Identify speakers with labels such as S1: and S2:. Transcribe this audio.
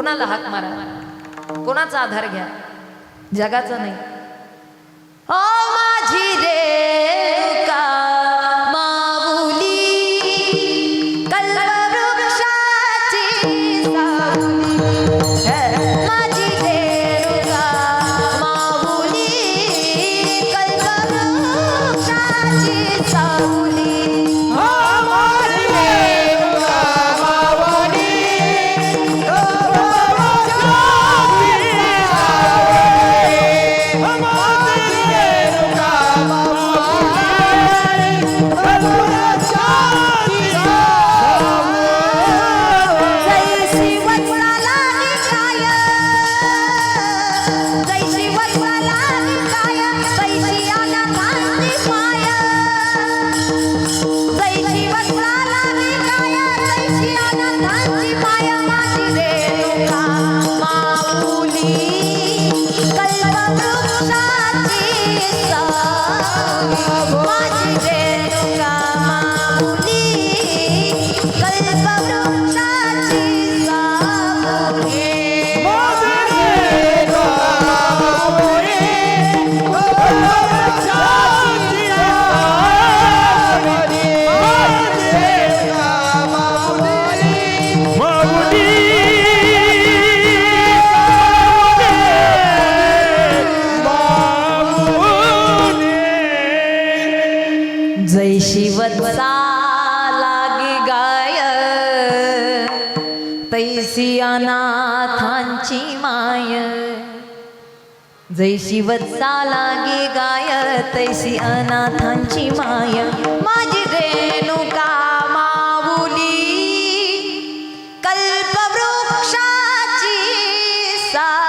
S1: कोणाला हाक मारा? कोणाचा आधार घ्या? जगाचा नाही. ओ माझी रे कल्पवृक्षाची सावली माझी जय शिवत्सा लागी गाय तैसी अनाथांची माय. जय शिवत्सा लागी गाय तैसी अनाथांची माय. माझी रेणुका माऊली कल्पवृक्षाची सा